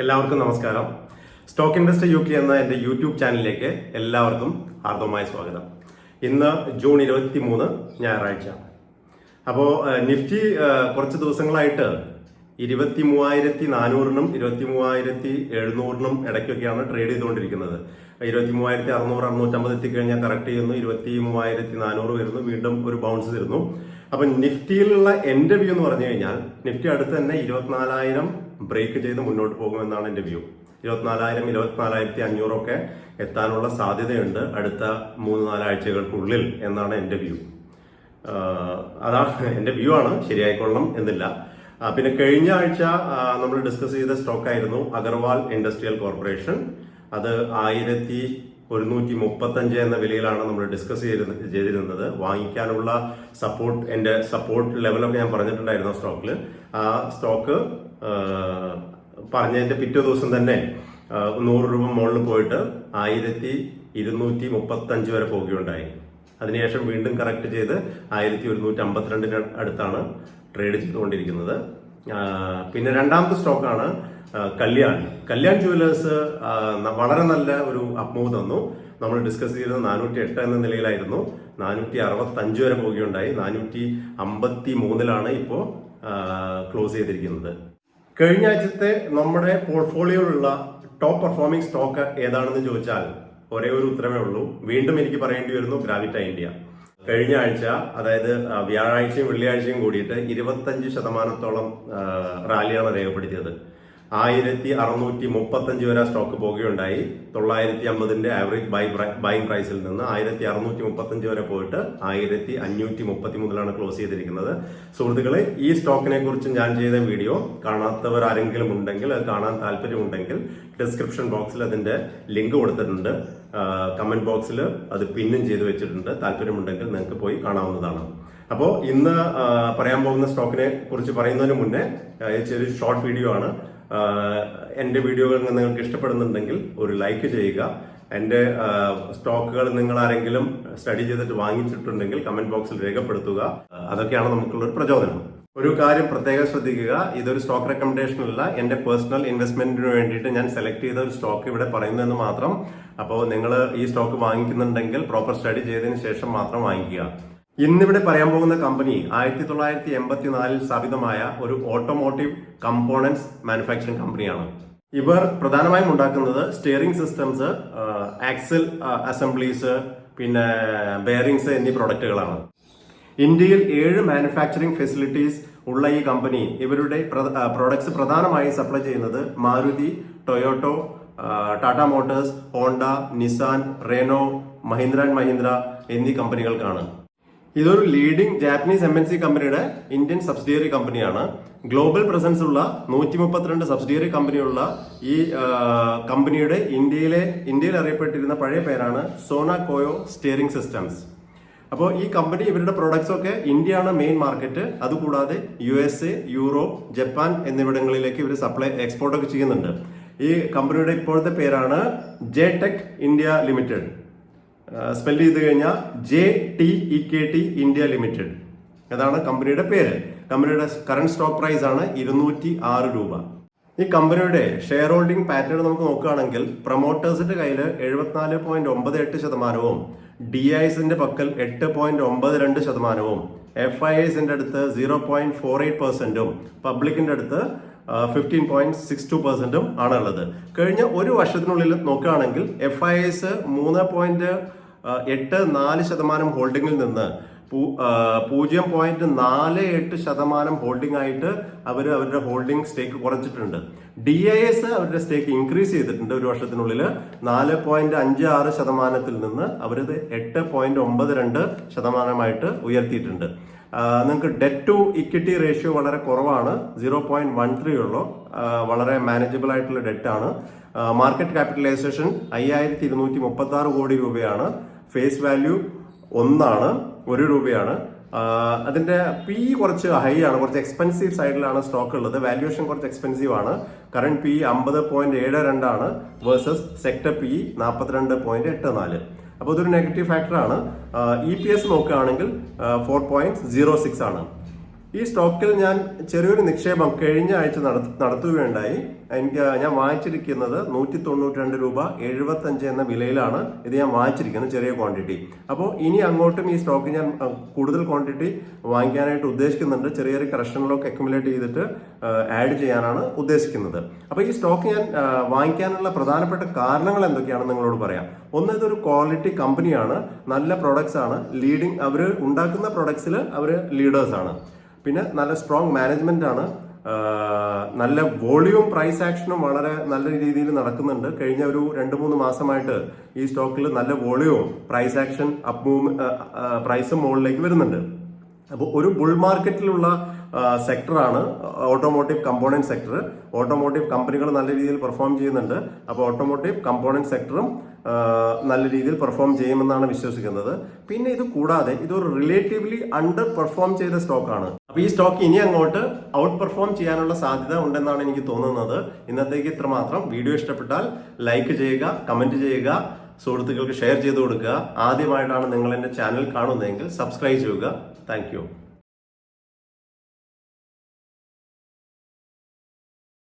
എല്ലാവർക്കും നമസ്കാരം. Stock investor U K എന്ന എന്റെ യൂട്യൂബ് ചാനലിലേക്ക് എല്ലാവർക്കും ഹാർദവമായ സ്വാഗതം. ഇന്ന് ജൂൺ ഇരുപത്തി മൂന്ന് ഞായറാഴ്ച അപ്പോൾ നിഫ്റ്റി കുറച്ച് ദിവസങ്ങളായിട്ട് ഇരുപത്തി മൂവായിരത്തി നാനൂറിനും ഇരുപത്തി മൂവായിരത്തി എഴുന്നൂറിനും ഇടയ്ക്കൊക്കെയാണ് ട്രേഡ് ചെയ്തുകൊണ്ടിരിക്കുന്നത്. ഇരുപത്തി മൂവായിരത്തി അറുന്നൂറ് അറുന്നൂറ്റമ്പത് എത്തിക്കഴിഞ്ഞാൽ കറക്റ്റ് ചെയ്യുന്നു. ഇരുപത്തി മൂവായിരത്തി നാനൂറ് വരുന്നു. വീണ്ടും ഒരു ബൗൺസ് തരുന്നു അപ്പം നിഫ്റ്റിയിലുള്ള എന്റെ വ്യൂ എന്ന് പറഞ്ഞു കഴിഞ്ഞാൽ നിഫ്റ്റി അടുത്ത് തന്നെ ഇരുപത്തിനാലായിരം ബ്രേക്ക് ചെയ്ത് മുന്നോട്ട് പോകുമെന്നാണ് എന്റെ വ്യൂ. ഇരുപത്തിനാലായിരം ഇരുപത്തിനാലായിരത്തി അഞ്ഞൂറൊക്കെ എത്താനുള്ള സാധ്യതയുണ്ട് അടുത്ത മൂന്ന് നാലാഴ്ചകൾക്കുള്ളിൽ എന്നാണ് എന്റെ വ്യൂ. അതാണ് എന്റെ വ്യൂ ആണ്. ശരിയായിക്കൊള്ളണം എന്നില്ല. പിന്നെ കഴിഞ്ഞ ആഴ്ച നമ്മൾ ഡിസ്കസ് ചെയ്ത സ്റ്റോക്കായിരുന്നു അഗർവാൾ ഇൻഡസ്ട്രിയൽ കോർപ്പറേഷൻ. അത് ആയിരത്തി ഒരുന്നൂറ്റി മുപ്പത്തഞ്ച് എന്ന വിലയിലാണ് നമ്മൾ ഡിസ്കസ് ചെയ്തിരുന്ന- ചെയ്തിരുന്നത്. വാങ്ങിക്കാനുള്ള സപ്പോർട്ട് എന്റെ സപ്പോർട്ട് ലെവലൊക്കെ ഞാൻ പറഞ്ഞിട്ടുണ്ടായിരുന്നു സ്റ്റോക്കിൽ ആ സ്റ്റോക്ക് പറഞ്ഞതിന്റെ പിറ്റേ ദിവസം തന്നെ നൂറ് രൂപ മുകളിൽ പോയിട്ട് ആയിരത്തി ഇരുന്നൂറ്റി മുപ്പത്തഞ്ച് വരെ പോകുകയുണ്ടായി. അതിനുശേഷം വീണ്ടും കറക്റ്റ് ചെയ്ത് ആയിരത്തി ഒരുന്നൂറ്റി അമ്പത്തിരണ്ടിന് അടുത്താണ് ട്രേഡ് ചെയ്തുകൊണ്ടിരിക്കുന്നത്. പിന്നെ രണ്ടാമത്തെ സ്റ്റോക്കാണ് കല്യാൺ. കല്യാൺ ജുവലേഴ്സ് വളരെ നല്ല ഒരു അപ്മൂവ് തന്നു. നമ്മൾ ഡിസ്കസ് ചെയ്തത് നാനൂറ്റി എട്ട് എന്ന നിലയിലായിരുന്നു. നാനൂറ്റി അറുപത്തി അഞ്ച് വരെ പോവുകയുണ്ടായി നാനൂറ്റി അമ്പത്തി മൂന്നിലാണ് ഇപ്പോൾ ക്ലോസ് ചെയ്തിരിക്കുന്നത്. കഴിഞ്ഞ ആഴ്ചത്തെ നമ്മുടെ പോർട്ട്ഫോളിയോയിലുള്ള ടോപ്പ് പെർഫോമിംഗ് സ്റ്റോക്ക് ഏതാണെന്ന് ചോദിച്ചാൽ ഒരേ ഒരു ഉത്തരമേ ഉള്ളൂ. വീണ്ടും എനിക്ക് പറയേണ്ടി വരുന്നു ഗ്രാവിറ്റ ഇന്ത്യ. കഴിഞ്ഞ ആഴ്ച അതായത് വ്യാഴാഴ്ചയും വെള്ളിയാഴ്ചയും കൂടിയിട്ട് ഇരുപത്തഞ്ച് ശതമാനത്തോളം റാലിയാണ് രേഖപ്പെടുത്തിയത്. ആയിരത്തി അറുന്നൂറ്റി മുപ്പത്തഞ്ച് വരെ സ്റ്റോക്ക് പോകുകയുണ്ടായി. തൊള്ളായിരത്തി അമ്പതിന്റെ ആവറേജ് ബൈ ബൈങ് പ്രൈസിൽ നിന്ന് ആയിരത്തി അറുന്നൂറ്റി മുപ്പത്തഞ്ച് വരെ പോയിട്ട് ആയിരത്തി അഞ്ഞൂറ്റി മുപ്പത്തി മൂന്നിലാണ് ക്ലോസ് ചെയ്തിരിക്കുന്നത്. സുഹൃത്തുക്കളെ ഈ സ്റ്റോക്കിനെ കുറിച്ച് ഞാൻ ചെയ്ത വീഡിയോ കാണാത്തവർ ആരെങ്കിലും ഉണ്ടെങ്കിൽ കാണാൻ താല്പര്യമുണ്ടെങ്കിൽ ഡിസ്ക്രിപ്ഷൻ ബോക്സിൽ അതിന്റെ ലിങ്ക് കൊടുത്തിട്ടുണ്ട്. കമന്റ് ബോക്സിൽ അത് പിന്നും ചെയ്ത് വെച്ചിട്ടുണ്ട്. താല്പര്യമുണ്ടെങ്കിൽ നിങ്ങൾക്ക് പോയി കാണാവുന്നതാണ്. അപ്പോൾ ഇന്ന് പറയാൻ പോകുന്ന സ്റ്റോക്കിനെ കുറിച്ച് പറയുന്നതിന് മുന്നേ ചെറിയ ഷോർട്ട് വീഡിയോ ആണ്. എന്റെ വീഡിയോകൾ നിങ്ങൾക്ക് ഇഷ്ടപ്പെടുന്നുണ്ടെങ്കിൽ ഒരു ലൈക്ക് ചെയ്യുക. എന്റെ സ്റ്റോക്കുകൾ നിങ്ങൾ ആരെങ്കിലും സ്റ്റഡി ചെയ്തിട്ട് വാങ്ങിച്ചിട്ടുണ്ടെങ്കിൽ കമന്റ് ബോക്സിൽ രേഖപ്പെടുത്തുക. അതൊക്കെയാണ് നമുക്കുള്ള ഒരു പ്രചോദനം. ഒരു കാര്യം പ്രത്യേകം ശ്രദ്ധിക്കുക. ഇതൊരു സ്റ്റോക്ക് റെക്കമെൻഡേഷൻ അല്ല. എന്റെ പേഴ്സണൽ ഇൻവെസ്റ്റ്മെന്റിന് വേണ്ടിയിട്ട് ഞാൻ സെലക്ട് ചെയ്ത ഒരു സ്റ്റോക്ക് ഇവിടെ പറയുന്നതെന്ന് മാത്രം. അപ്പോൾ നിങ്ങൾ ഈ സ്റ്റോക്ക് വാങ്ങിക്കുന്നുണ്ടെങ്കിൽ പ്രോപ്പർ സ്റ്റഡി ചെയ്തതിന് ശേഷം മാത്രം വാങ്ങിക്കുക. ഇന്നിവിടെ പറയാൻ പോകുന്ന കമ്പനി ആയിരത്തി തൊള്ളായിരത്തി എൺപത്തിനാലിൽ സ്ഥാപിതമായ ഒരു ഓട്ടോമോട്ടീവ് കമ്പോണൻസ് മാനുഫാക്ചറിംഗ് കമ്പനിയാണ് ഇവർ പ്രധാനമായും ഉണ്ടാക്കുന്നത് സ്റ്റിയറിംഗ് സിസ്റ്റംസ് ആക്സൽ അസംബ്ലീസ് പിന്നെ ബെയറിംഗ്സ് എന്നീ പ്രൊഡക്റ്റുകളാണ് ഇന്ത്യയിൽ ഏഴ് മാനുഫാക്ചറിംഗ് ഫെസിലിറ്റീസ് ഉള്ള ഈ കമ്പനി ഇവരുടെ പ്രോഡക്ട്സ് പ്രധാനമായി സപ്ലൈ ചെയ്യുന്നത് Maruti Toyota Tata Motors Honda Nissan Renault Mahindra and Mahindra എന്നീ കമ്പനികൾക്കാണ്. ഇതൊരു leading Japanese M N C കമ്പനിയുടെ ഇന്ത്യൻ സബ്സിഡിയറി കമ്പനിയാണ് ഗ്ലോബൽ പ്രസൻസ് ഉള്ള നൂറ്റി മുപ്പത്തിരണ്ട് സബ്സിഡിയറി കമ്പനിയുള്ള ഈ കമ്പനിയുടെ ഇന്ത്യയിലെ ഇന്ത്യയിൽ അറിയപ്പെട്ടിരുന്ന പഴയ പേരാണ് സോന കോയോ സ്റ്റിയറിംഗ് സിസ്റ്റംസ് അപ്പോൾ ഈ കമ്പനി ഇവരുടെ പ്രൊഡക്ട്സ് ഒക്കെ ഇന്ത്യയാണ് മെയിൻ മാർക്കറ്റ് അതുകൂടാതെ U S A Europe Japan എന്നിവിടങ്ങളിലേക്ക് ഇവർ സപ്ലൈ എക്സ്പോർട്ട് ഒക്കെ ചെയ്യുന്നുണ്ട്. ഈ കമ്പനിയുടെ ഇപ്പോഴത്തെ പേരാണ് J Tech India Limited spell ചെയ്ത് കഴിഞ്ഞാൽ J T E K T India Limited അതാണ് കമ്പനിയുടെ പേര്. കമ്പനിയുടെ കറണ്ട് സ്റ്റോക്ക് പ്രൈസ് ആണ് ഇരുന്നൂറ്റി ആറ് രൂപ. ഈ കമ്പനിയുടെ ഷെയർ ഹോൾഡിംഗ് പാറ്റേൺ നമുക്ക് നോക്കുകയാണെങ്കിൽ പ്രൊമോട്ടേഴ്സിന്റെ കയ്യിൽ എഴുപത്തിനാല് പോയിന്റ് ഒമ്പത് എട്ട് ശതമാനവും ഡി ഐസിന്റെ പക്കൽ എട്ട് പോയിന്റ് ഒമ്പത് രണ്ട് ശതമാനവും എഫ് ഐ എസിന്റെ അടുത്ത് സീറോ പോയിന്റ് ഫോർ എയ്റ്റ് പെർസെന്റും പബ്ലിക്കിന്റെ അടുത്ത് ഫിഫ്റ്റീൻ പോയിന്റ് സിക്സ് ടു പെർസെന്റും ആണുള്ളത്. കഴിഞ്ഞ ഒരു വർഷത്തിനുള്ളിൽ നോക്കുകയാണെങ്കിൽ എഫ് ഐ എസ് മൂന്ന് പോയിന്റ് എട്ട് നാല് ശതമാനം ഹോൾഡിംഗിൽ നിന്ന് പൂജ്യം പോയിന്റ് നാല് എട്ട് ശതമാനം ഹോൾഡിംഗ് ആയിട്ട് അവർ അവരുടെ ഹോൾഡിംഗ് സ്റ്റേക്ക് കുറച്ചിട്ടുണ്ട്. ഡി ഐ എസ് അവരുടെ സ്റ്റേക്ക് ഇൻക്രീസ് ചെയ്തിട്ടുണ്ട് ഒരു വർഷത്തിനുള്ളിൽ നാല് പോയിന്റ് അഞ്ച് ആറ് ശതമാനത്തിൽ നിന്ന് അവരത് എട്ട് പോയിന്റ് ഒമ്പത് രണ്ട് ശതമാനമായിട്ട് ഉയർത്തിയിട്ടുണ്ട്. നിങ്ങൾക്ക് ഡെറ്റ് ടു ഇക്വിറ്റി റേഷ്യോ വളരെ കുറവാണ്. സീറോ പോയിന്റ് വൺ ത്രീ ഉള്ളൂ. വളരെ മാനേജബിൾ ആയിട്ടുള്ള ഡെറ്റ് ആണ്. മാർക്കറ്റ് ക്യാപിറ്റലൈസേഷൻ അയ്യായിരത്തി ഇരുന്നൂറ്റി മുപ്പത്തി ആറ് കോടി രൂപയാണ്. ഫേസ് വാല്യൂ ഒന്നാണ്. ഒരു രൂപയാണ്. അതിന്റെ പി കുറച്ച് ഹൈ ആണ്. കുറച്ച് എക്സ്പെൻസീവ് സൈഡിലാണ് സ്റ്റോക്ക് ഉള്ളത്. വാല്യുവേഷൻ കുറച്ച് എക്സ്പെൻസീവ് ആണ്. കറണ്ട് പി അമ്പത് പോയിന്റ് ഏഴ് രണ്ടാണ് വേഴ്സസ് സെക്ടർ പി നാൽപ്പത്തിരണ്ട് പോയിന്റ് എട്ട് നാല്. അപ്പോൾ ഇതൊരു നെഗറ്റീവ് ഫാക്ടറാണ് ഇ പി എസ് നോക്കുകയാണെങ്കിൽ ഫോർ പോയിന്റ് സീറോ സിക്സ് ആണ്. ഈ സ്റ്റോക്കിൽ ഞാൻ ചെറിയൊരു നിക്ഷേപം കഴിഞ്ഞ ആഴ്ച നട- നടത്തുകയുണ്ടായി. എനിക്ക് ഞാൻ വാങ്ങിച്ചിരിക്കുന്നത് നൂറ്റി തൊണ്ണൂറ്റി രണ്ട് രൂപ എഴുപത്തി അഞ്ച് എന്ന വിലയിലാണ് ഇത് ഞാൻ വാങ്ങിച്ചിരിക്കുന്നത് ചെറിയ ക്വാണ്ടിറ്റി അപ്പോൾ ഇനി അങ്ങോട്ടും ഈ സ്റ്റോക്ക് ഞാൻ കൂടുതൽ ക്വാണ്ടിറ്റി വാങ്ങിക്കാനായിട്ട് ഉദ്ദേശിക്കുന്നുണ്ട്. ചെറിയ ചെറിയ കറക്ഷനിലൊക്കെ അക്യുമുലേറ്റ് ചെയ്തിട്ട് ആഡ് ചെയ്യാനാണ് ഉദ്ദേശിക്കുന്നത്. അപ്പോൾ ഈ സ്റ്റോക്ക് ഞാൻ വാങ്ങിക്കാനുള്ള പ്രധാനപ്പെട്ട കാരണങ്ങൾ എന്തൊക്കെയാണെന്ന് നിങ്ങളോട് പറയാം. ഒന്ന് ഇതൊരു ക്വാളിറ്റി കമ്പനിയാണ് നല്ല പ്രൊഡക്ട്സ് ആണ്. ലീഡിങ് അവർ ഉണ്ടാക്കുന്ന പ്രൊഡക്ട്സിൽ അവർ ലീഡേഴ്സ് ആണ്. പിന്നെ നല്ല സ്ട്രോങ് മാനേജ്മെന്റ് ആണ്. നല്ല വോളിയൂം പ്രൈസ് ആക്ഷനും വളരെ നല്ല രീതിയിൽ നടക്കുന്നുണ്ട്. കഴിഞ്ഞ ഒരു രണ്ട് മൂന്ന് മാസമായിട്ട് ഈ സ്റ്റോക്കിൽ നല്ല വോളിയൂം പ്രൈസ് ആക്ഷൻ അപ്പ് പ്രൈസും മുകളിലേക്ക് വരുന്നുണ്ട്. അപ്പോൾ ഒരു ബുൾ മാർക്കറ്റിലുള്ള സെക്ടറാണ്. Automotive component sector. ഓട്ടോമോട്ടീവ് കമ്പനികൾ നല്ല രീതിയിൽ പെർഫോം ചെയ്യുന്നുണ്ട്. അപ്പോൾ ഓട്ടോമോട്ടീവ് കമ്പോണന്റ് സെക്ടറും നല്ല രീതിയിൽ പെർഫോം ചെയ്യുമെന്നാണ് വിശ്വസിക്കുന്നത്. പിന്നെ ഇത് കൂടാതെ ഇതൊരു റിലേറ്റീവ്ലി അണ്ടർ പെർഫോം ചെയ്ത സ്റ്റോക്കാണ്. അപ്പോൾ ഈ സ്റ്റോക്ക് ഇനി അങ്ങോട്ട് ഔട്ട് പെർഫോം ചെയ്യാനുള്ള സാധ്യത ഉണ്ടെന്നാണ് എനിക്ക് തോന്നുന്നത്. ഇന്നത്തേക്ക് ഇത്ര മാത്രം. വീഡിയോ ഇഷ്ടപ്പെട്ടാൽ ലൈക്ക് ചെയ്യുക കമന്റ് ചെയ്യുക സുഹൃത്തുക്കൾക്ക് ഷെയർ ചെയ്ത് കൊടുക്കുക. ആദ്യമായിട്ടാണ് നിങ്ങൾ എന്റെ ചാനൽ കാണുന്നതെങ്കിൽ സബ്സ്ക്രൈബ് ചെയ്യുക. താങ്ക്